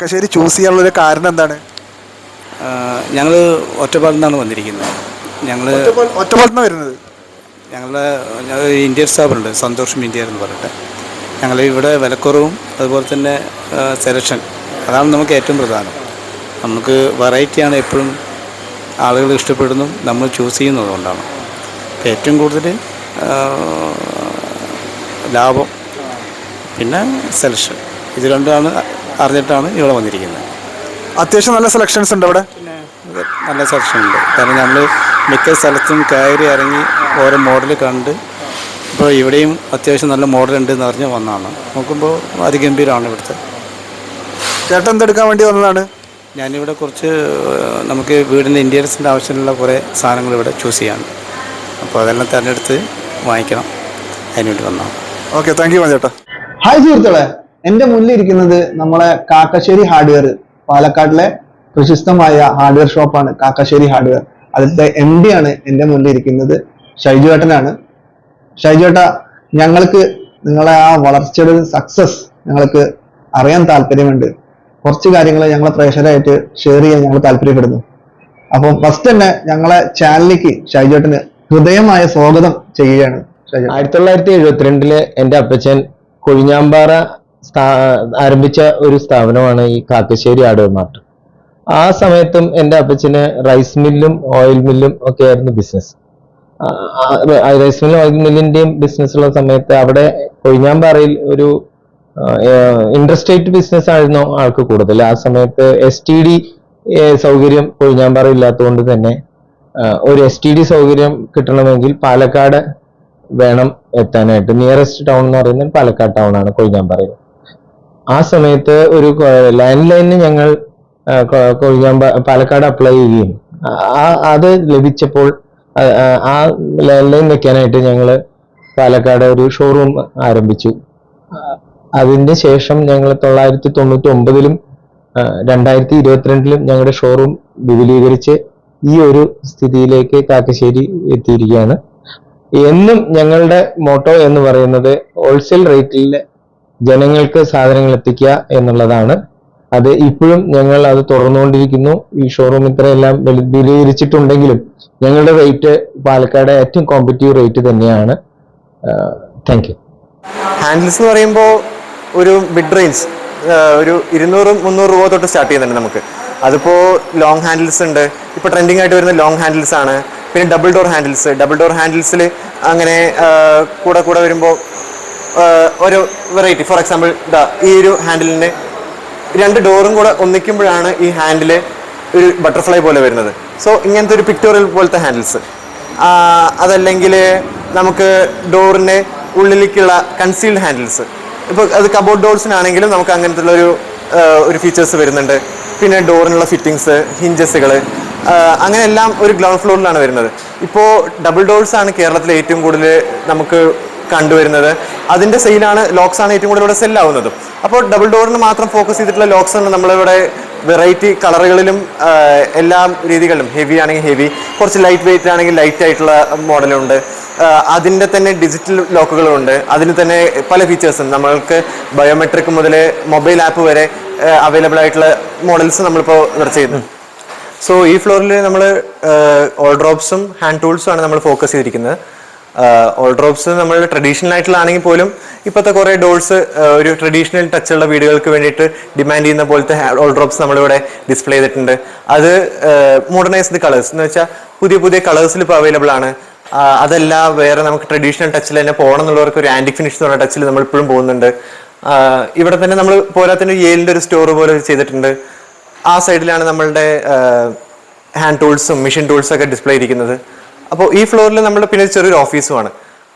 Kakkassery choose ചെയ്യാനുള്ളൊരു കാരണം എന്താണ്? ഞങ്ങൾ ഒറ്റപ്പാലത്ത് നിന്നാണ് വന്നിരിക്കുന്നത്. ഞങ്ങൾ ഒറ്റപ്പാലത്ത് വരുന്നത്? ഞങ്ങളുടെ ഞങ്ങൾ ഇന്ത്യൻ സ്റ്റാഫുണ്ട് സന്തോഷം ഇന്ത്യ എന്ന് പറഞ്ഞിട്ട്. ഞങ്ങൾ ഇവിടെ വിലക്കുറവും അതുപോലെ തന്നെ സെലക്ഷൻ അതാണ് നമുക്ക് ഏറ്റവും പ്രധാനം. നമുക്ക് വെറൈറ്റിയാണ് എപ്പോഴും ആളുകൾ ഇഷ്ടപ്പെടുന്നു നമ്മൾ ചൂസ് ചെയ്യുന്നതുകൊണ്ടാണ് കൊണ്ടാണ്. ഏറ്റവും കൂടുതൽ ലാഭം പിന്നെ സെലക്ഷൻ ഇത് രണ്ടാണ് അറിഞ്ഞിട്ടാണ് ഇവിടെ വന്നിരിക്കുന്നത്. അത്യാവശ്യം നല്ല സെലക്ഷൻസ് ഉണ്ട് അവിടെ? നല്ല സെലക്ഷൻ ഉണ്ട്. കാരണം നമ്മൾ മിക്ക സ്ഥലത്തും കയറി ഇറങ്ങി ഓരോ മോഡൽ കണ്ട് ഇപ്പോൾ ഇവിടെയും അത്യാവശ്യം നല്ല മോഡൽ ഉണ്ട് എന്ന് അറിഞ്ഞ് വന്നതാണ്. നോക്കുമ്പോൾ അതിഗംഭീരമാണ് ഇവിടുത്തെ. ചേട്ടൻ എന്തെടുക്കാൻ വേണ്ടി വന്നതാണ്? ഞാനിവിടെ കുറച്ച് നമുക്ക് വീടിന്റെ ഇന്റീരിയൽസിന്റെ ആവശ്യമുള്ള കുറേ സാധനങ്ങൾ ഇവിടെ ചൂസ് ചെയ്യാണ് അപ്പോൾ അതെല്ലാം തിരഞ്ഞെടുത്ത് വാങ്ങിക്കണം. അതിനുവേണ്ടി വന്നതാണ്. ഓക്കെ താങ്ക് യു ചേട്ടാ ഹായ് സുഹൃത്തുക്കളെ. എന്റെ മുന്നിൽ ഇരിക്കുന്നത് നമ്മളെ കാക്കശ്ശേരി ഹാർഡ്വെയർ പാലക്കാട്ടിലെ പ്രശസ്തമായ ഹാർഡ്വെയർ ഷോപ്പാണ് കാക്കശ്ശേരി ഹാർഡ്വെയർ. അതിലത്തെ എം ഡി ആണ് എന്റെ മുന്നിൽ ഇരിക്കുന്നത് ഷൈജു ഏട്ടനാണ്. ഷൈജു ഏട്ട ഞങ്ങൾക്ക് നിങ്ങളെ ആ വളർച്ചയുടെ സക്സസ് ഞങ്ങൾക്ക് അറിയാൻ താല്പര്യമുണ്ട്. കുറച്ച് കാര്യങ്ങൾ ഞങ്ങളെ പ്രേക്ഷകരായിട്ട് ഷെയർ ചെയ്യാൻ ഞങ്ങൾ താല്പര്യപ്പെടുന്നു. അപ്പം ഫസ്റ്റ് തന്നെ ഞങ്ങളെ ചാനലിലേക്ക് ഷൈജു ഹൃദയമായ സ്വാഗതം ചെയ്യുകയാണ്. ആയിരത്തി തൊള്ളായിരത്തി എഴുപത്തിരണ്ടിൽ എന്റെ അപ്പച്ചൻ കൊഴിഞ്ഞാമ്പാറ ആരംഭിച്ച ഒരു സ്ഥാപനമാണ് ഈ കാക്കശ്ശേരി ആടുവ മാർട്ട് ആ സമയത്തും എന്റെ അപ്പച്ചന് റൈസ് മില്ലും ഓയിൽ മില്ലും ഒക്കെ ആയിരുന്നു ബിസിനസ് റൈസ് മില്ലും ഓയിൽ മില്ലിന്റെയും ബിസിനസ് ഉള്ള സമയത്ത് അവിടെ കൊഴിഞ്ഞാമ്പാറയിൽ ഒരു ഇൻട്രസ്റ്റേറ്റ് ബിസിനസ് ആയിരുന്നു ആൾക്ക് കൂടുതൽ. ആ സമയത്ത് എസ് ടി ഡി സൗകര്യം കൊഴിഞ്ഞാമ്പാറ ഇല്ലാത്തതുകൊണ്ട് തന്നെ ഒരു എസ് ടി ഡി സൗകര്യം കിട്ടണമെങ്കിൽ പാലക്കാട് വേണം എത്താനായിട്ട്. നിയറസ്റ്റ് ടൗൺ എന്ന് പറയുന്നത് പാലക്കാട് ടൗൺ ആണ് കൊഴിഞ്ഞാമ്പാറയിൽ. ആ സമയത്ത് ഒരു ലാൻഡ് ലൈനിന് ഞങ്ങൾ ആ, പാലക്കാട് അപ്ലൈ ചെയ്യുകയും. ആ- അത് ലഭിച്ചപ്പോൾ ആ ലാൻഡ് ലൈൻ വെക്കാനായിട്ട് ഞങ്ങൾ പാലക്കാട് ഒരു ഷോറൂം ആരംഭിച്ചു. അതിന്റെ ശേഷം ഞങ്ങൾ തൊള്ളായിരത്തി തൊണ്ണൂറ്റി ഒമ്പതിലും രണ്ടായിരത്തി ഇരുപത്തിരണ്ടിലും ഞങ്ങളുടെ ഷോറൂം വിപുലീകരിച്ച് ഈ ഒരു സ്ഥിതിയിലേക്ക് കാക്കശ്ശേരി എത്തിയിരിക്കുകയാണ്. എന്നും ഞങ്ങളുടെ മോട്ടോ എന്ന് പറയുന്നത് ഹോൾസെയിൽ റേറ്റിൽ ജനങ്ങൾക്ക് സാധനങ്ങൾ എത്തിക്കുക എന്നുള്ളതാണ്. അത് ഇപ്പോഴും ഞങ്ങൾ അത് തുറന്നുകൊണ്ടിരിക്കുന്നു. ഈ ഷോറൂം ഇത്രയെല്ലാം വിലയിരിച്ചിട്ടുണ്ടെങ്കിലും ഞങ്ങളുടെ റേറ്റ് പാലക്കാട് ഏറ്റവും കോമ്പറ്റീവ് റേറ്റ് തന്നെയാണ്. താങ്ക് യു ഹാൻഡിൽസ് എന്ന് പറയുമ്പോൾ ഒരു മിഡ് റേഞ്ച് ഒരു ഇരുന്നൂറ് മുന്നൂറ് രൂപ തൊട്ട് സ്റ്റാർട്ട് ചെയ്യുന്നുണ്ട് നമുക്ക്. അതിപ്പോൾ ലോങ് ഹാൻഡിൽസ് ഉണ്ട്. ഇപ്പോൾ ട്രെൻഡിങ് ആയിട്ട് വരുന്ന ലോങ് ഹാൻഡിൽസ് ആണ്. പിന്നെ double door handles double door ഹാൻഡിൽസിൽ അങ്ങനെ കൂടെ കൂടെ വരുമ്പോൾ ഒരു വെറൈറ്റി ഫോർ എക്സാമ്പിൾ ഇതാ ഈ ഒരു ഹാൻഡിലിന് രണ്ട് ഡോറും കൂടെ ഒന്നിക്കുമ്പോഴാണ് ഈ ഹാൻഡിൽ ഒരു ബട്ടർഫ്ലൈ പോലെ വരുന്നത്. സോ ഇങ്ങനത്തെ ഒരു പിക്ടോറിയൽ പോലത്തെ ഹാൻഡിൽസ് അതല്ലെങ്കിൽ നമുക്ക് ഡോറിന്റെ ഉള്ളിലേക്കുള്ള കൺസീൽഡ് ഹാൻഡിൽസ് ഇപ്പോൾ അത് കബോർഡ് ഡോർസിനാണെങ്കിലും നമുക്ക് അങ്ങനത്തെ ഒരു ഒരു ഫീച്ചേഴ്സ് വരുന്നുണ്ട്. പിന്നെ ഡോറിനുള്ള ഫിറ്റിങ്സ് ഹിഞ്ചസുകൾ അങ്ങനെയെല്ലാം ഒരു ഗ്രൗണ്ട് ഫ്ലോറിലാണ് വരുന്നത്. ഇപ്പോൾ ഡബിൾ ഡോർസ് ആണ് കേരളത്തിലെ ഏറ്റവും കൂടുതൽ നമുക്ക് കണ്ടുവരുന്നത്. അതിന്റെ സെയിലാണ് ലോക്സാണ് ഏറ്റവും കൂടുതൽ ഇവിടെ സെല്ലാവുന്നതും അപ്പോൾ ഡബിൾ ഡോറിന് മാത്രം ഫോക്കസ് ചെയ്തിട്ടുള്ള ലോക്സ് ആണ് നമ്മളിവിടെ വെറൈറ്റി കളറുകളിലും എല്ലാ രീതികളിലും. ഹെവി ആണെങ്കിൽ ഹെവി കുറച്ച് ലൈറ്റ് വെയിറ്റ് ആണെങ്കിൽ ലൈറ്റ് ആയിട്ടുള്ള മോഡലുണ്ട്. അതിന്റെ തന്നെ ഡിജിറ്റൽ ലോക്കുകളും ഉണ്ട് അതിന് തന്നെ പല ഫീച്ചേഴ്സും നമ്മൾക്ക് ബയോമെട്രിക് മുതൽ മൊബൈൽ ആപ്പ് വരെ അവൈലബിൾ ആയിട്ടുള്ള മോഡൽസ് നമ്മളിപ്പോൾ ഇവിടെ ചെയ്യുന്നു സോ ഈ ഫ്ലോറിൽ നമ്മൾ ഓൾ ഡ്രോപ്സും ഹാൻഡ് ടൂൾസും ആണ് നമ്മൾ ഫോക്കസ് ചെയ്തിരിക്കുന്നത്. ഓൾ ഡ്രോപ്സ് നമ്മൾ ട്രഡീഷണൽ ആയിട്ടുള്ള ആണെങ്കിൽ പോലും ഇപ്പോഴത്തെ കുറേ ഡോൾസ് ഒരു ട്രഡീഷണൽ ടച്ചുള്ള വീടുകൾക്ക് വേണ്ടിയിട്ട് ഡിമാൻഡ് ചെയ്യുന്ന പോലത്തെ ഓൾ ഡ്രോപ്സ് നമ്മളിവിടെ ഡിസ്പ്ലേ ചെയ്തിട്ടുണ്ട്. അത് മോഡേണൈസ്ഡ് കളേഴ്സ് എന്ന് വെച്ചാൽ പുതിയ പുതിയ കളേഴ്സിൽ ഇപ്പോൾ അവൈലബിൾ ആണ്. അതല്ല വേറെ നമുക്ക് ട്രഡീഷണൽ ടച്ചിൽ തന്നെ പോകണം എന്നുള്ളവർക്ക് ഒരു ആന്റിക് ഫിനിഷ് എന്ന് പറഞ്ഞ ടച്ചിൽ നമ്മൾ ഇപ്പോഴും പോകുന്നുണ്ട്. ഇവിടെ തന്നെ നമ്മൾ പോരാത്തിന് ഏലിന്റെ ഒരു സ്റ്റോർ പോലെ ചെയ്തിട്ടുണ്ട്. ആ സൈഡിലാണ് നമ്മളുടെ ഹാൻഡ് ടൂൾസും മെഷീൻ ടൂൾസും ഒക്കെ ഡിസ്പ്ലേ ഇരിക്കുന്നത് അപ്പോൾ ഈ ഫ്ലോറിൽ നമ്മൾ പിന്നെ ചെറിയൊരു ഓഫീസുമാണ്.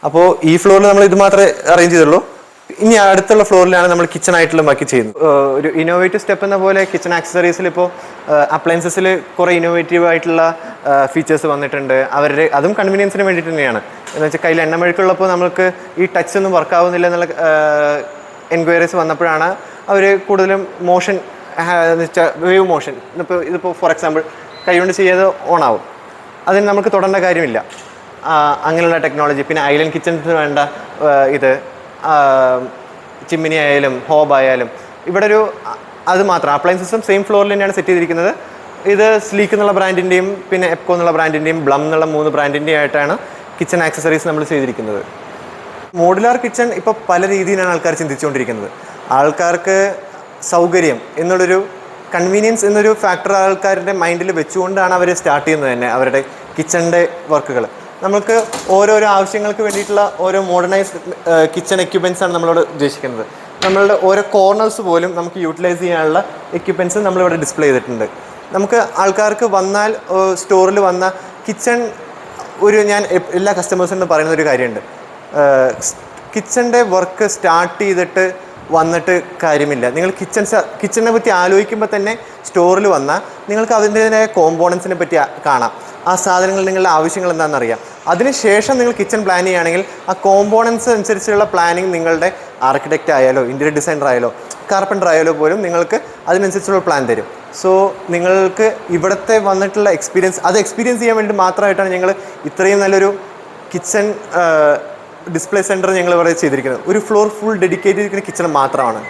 അപ്പോൾ ഈ ഫ്ലോറിൽ നമ്മൾ ഇത് മാത്രമേ അറേഞ്ച് ചെയ്തുള്ളൂ. ഇനി അടുത്തുള്ള ഫ്ലോറിലാണ് നമ്മൾ കിച്ചൺ ആയിട്ടുള്ള ബാക്കി ചെയ്യുന്നത്. ഒരു ഇന്നോവേറ്റീവ് സ്റ്റെപ്പ് എന്ന പോലെ കിച്ചൺ ആക്സസറീസിൽ ഇപ്പോൾ അപ്ലയൻസസിൽ കുറേ ഇന്നോവേറ്റീവ് ആയിട്ടുള്ള ഫീച്ചേഴ്സ് വന്നിട്ടുണ്ട്. അവരുടെ അതും കൺവീനിയൻസിന് വേണ്ടിയിട്ട് തന്നെയാണ്. എന്ന് വെച്ചാൽ കയ്യിൽ എണ്ണമെഴുക്കുള്ളപ്പോൾ നമുക്ക് ഈ ടച്ച് ഒന്നും വർക്ക് ആവുന്നില്ല എന്നുള്ള എൻക്വയറീസ് വന്നപ്പോഴാണ് അവർ കൂടുതലും മോഷൻ എന്ന് വെച്ചാൽ വേവ് മോഷൻ ഇപ്പോൾ ഇതിപ്പോൾ ഫോർ എക്സാമ്പിൾ കൈകൊണ്ട് ചെയ്യാതെ ഓൺ ആവും. അതിന് നമുക്ക് തൊടേണ്ട കാര്യമില്ല. അങ്ങനെയുള്ള ടെക്നോളജി പിന്നെ ഐലൻഡ് കിച്ചൺസിന് വേണ്ട ഇത് ചിമ്മിനി ആയാലും ഹോബ് ആയാലും. ഇവിടെ ഒരു അത് മാത്രം. അപ്ലയൻസ് സിസ്റ്റം സെയിം ഫ്ലോറിൽ തന്നെയാണ് സെറ്റ് ചെയ്തിരിക്കുന്നത്. ഇത് സ്ലീക്ക് എന്നുള്ള ബ്രാൻഡിന്റെയും പിന്നെ എപ്കോ എന്നുള്ള ബ്രാൻഡിന്റെയും ബ്ലം എന്നുള്ള മൂന്ന് ബ്രാൻഡിന്റെയും ആയിട്ടാണ് കിച്ചൺ ആക്സസറീസ് നമ്മൾ ചെയ്തിരിക്കുന്നത്. മോഡുലാർ കിച്ചൺ ഇപ്പോൾ പല രീതിയിലാണ് ആൾക്കാർ ചിന്തിച്ചുകൊണ്ടിരിക്കുന്നത്. ആൾക്കാർക്ക് സൗകര്യം എന്നുള്ളൊരു കൺവീനിയൻസ് എന്നൊരു ഫാക്ടർ ആൾക്കാരുടെ മൈൻഡിൽ വെച്ചുകൊണ്ടാണ് അവർ സ്റ്റാർട്ട് ചെയ്യുന്നത് തന്നെ അവരുടെ കിച്ചണിന്റെ വർക്കുകൾ നമുക്ക് ഓരോരോ ആവശ്യങ്ങൾക്ക് വേണ്ടിയിട്ടുള്ള ഓരോ മോഡേണൈസ്ഡ് കിച്ചൺ എക്യുപ്മെൻസ് ആണ് നമ്മളോട് ഉദ്ദേശിക്കുന്നത്. നമ്മളുടെ ഓരോ കോർണേഴ്സ് പോലും നമുക്ക് യൂട്ടിലൈസ് ചെയ്യാനുള്ള എക്യുപ്മെൻസ് നമ്മളിവിടെ ഡിസ്പ്ലേ ചെയ്തിട്ടുണ്ട്. നമുക്ക് ആൾക്കാർക്ക് വന്നാൽ സ്റ്റോറിൽ വന്ന കിച്ചൺ ഒരു ഞാൻ എല്ലാ കസ്റ്റമേഴ്സിനും പറയുന്ന ഒരു കാര്യമുണ്ട്. കിച്ചന്റെ വർക്ക് സ്റ്റാർട്ട് ചെയ്തിട്ട് വന്നിട്ട് കാര്യമില്ല. നിങ്ങൾ കിച്ചൺ കിച്ചണിനെ പറ്റി ആലോചിക്കുമ്പോൾ തന്നെ സ്റ്റോറിൽ വന്നാൽ നിങ്ങൾക്ക് അതിന്റെതായ കോമ്പോണൻസിനെ പറ്റി കാണാം. ആ സാധനങ്ങൾ നിങ്ങളുടെ ആവശ്യങ്ങൾ എന്താണെന്ന് അറിയാം. അതിനുശേഷം നിങ്ങൾ കിച്ചൺ പ്ലാൻ ചെയ്യുകയാണെങ്കിൽ ആ കോമ്പോണൻസ് അനുസരിച്ചുള്ള പ്ലാനിങ് നിങ്ങളുടെ ആർക്കിടെക്റ്റ് ആയാലോ ഇന്റീരിയർ ഡിസൈനർ ആയാലോ കാർപ്പന്റർ ആയാലോ പോലും നിങ്ങൾക്ക് അതിനനുസരിച്ചുള്ള പ്ലാൻ തരും. സോ നിങ്ങൾക്ക് ഇവിടുത്തെ വന്നിട്ടുള്ള എക്സ്പീരിയൻസ് അത് എക്സ്പീരിയൻസ് ചെയ്യാൻ വേണ്ടി മാത്രമായിട്ടാണ് ഞങ്ങൾ ഇത്രയും നല്ലൊരു കിച്ചൺ ഡിസ്പ്ലേ സെന്റർ ഞങ്ങൾ ഇവിടെ ചെയ്തിരിക്കുന്നത്. ഒരു ഫ്ലോർ ഫുൾ ഡെഡിക്കേറ്റ് ചെയ്തിരിക്കുന്ന കിച്ചൺ മാത്രമാണ്.